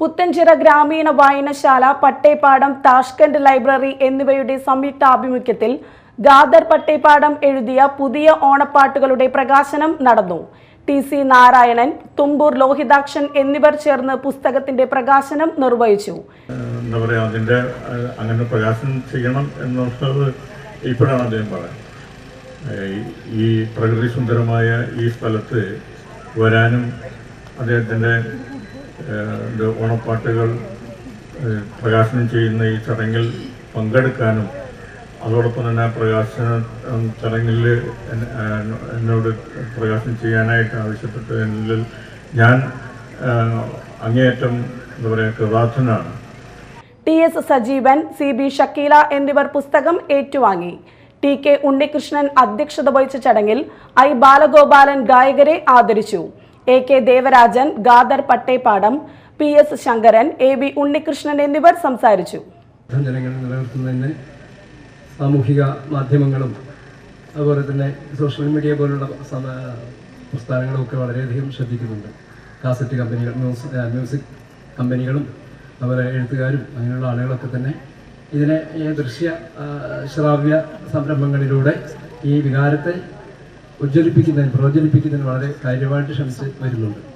പുത്തഞ്ചിറ ഗ്രാമീണ വായനശാല Pattepadam Tashkent library എന്നിവയുടെ സംയുക്താഭിമുഖ്യത്തിൽ ഗാദർ പട്ടേപ്പാടം എഴുതിയ പുതിയ ഓണപ്പാട്ടുകളുടെ പ്രകാശനം നടന്നു. ടി സി നാരായണൻ തുമ്പൂർ ലോഹിതാക്ഷൻ എന്നിവർ ചേർന്ന് പുസ്തകത്തിന്റെ പ്രകാശനം നിർവഹിച്ചു. എന്താ പറയുക അങ്ങനെ പ്രകാശനം ചെയ്യണം എന്നുള്ളത് ഇപ്പോഴാണ് അദ്ദേഹം പറയുന്നത്. ഈ പ്രകൃതി സുന്ദരമായ ഈ സ്ഥലത്ത് വരാനും അദ്ദേഹത്തിന്റെ ഓണപ്പാട്ടുകൾ പ്രകാശനം ചെയ്യുന്ന ഈ ചടങ്ങിൽ പങ്കെടുക്കാനും അതോടൊപ്പം തന്നെ പ്രകാശന ചടങ്ങിൽ എന്നോട് പ്രകാശനം ചെയ്യാനായിട്ട് ആവശ്യപ്പെട്ടതിൽ ഞാൻ അങ്ങേയറ്റം എന്താ പറയുക കൃതാർത്ഥനാണ്. T S Sajeevan C B Shakeela എന്നിവർ പുസ്തകം ഏറ്റുവാങ്ങി. ടി കെ ഉണ്ണികൃഷ്ണൻ അധ്യക്ഷത വഹിച്ച ചടങ്ങിൽ ഐ ബാലഗോപാലൻ ഗായകരെ ആദരിച്ചു. A K Devarajan Gadar Pattepadam P S Sankaran A B Unnikrishnan എന്നിവർ സംസാരിച്ചു. നിലനിർത്തുന്നതിന് സാമൂഹിക മാധ്യമങ്ങളും അതുപോലെ തന്നെ സോഷ്യൽ മീഡിയ പോലുള്ള പ്രസ്ഥാനങ്ങളും ഒക്കെ വളരെയധികം ശ്രദ്ധിക്കുന്നുണ്ട്. കാസറ്റ് കമ്പനികൾ മ്യൂസിക് കമ്പനികളും അതുപോലെ എഴുത്തുകാരും അങ്ങനെയുള്ള ആളുകളൊക്കെ തന്നെ ഇതിനെ ദൃശ്യ ശ്രാവ്യ സംരംഭങ്ങളിലൂടെ ഈ വികാരത്തെ ഉജ്ജ്വലിപ്പിക്കുന്നതിന് പ്രോജ്വലിപ്പിക്കുന്നതിന് വളരെ കാര്യമായിട്ട് ശ്രമിച്ച് വരുന്നുണ്ട്.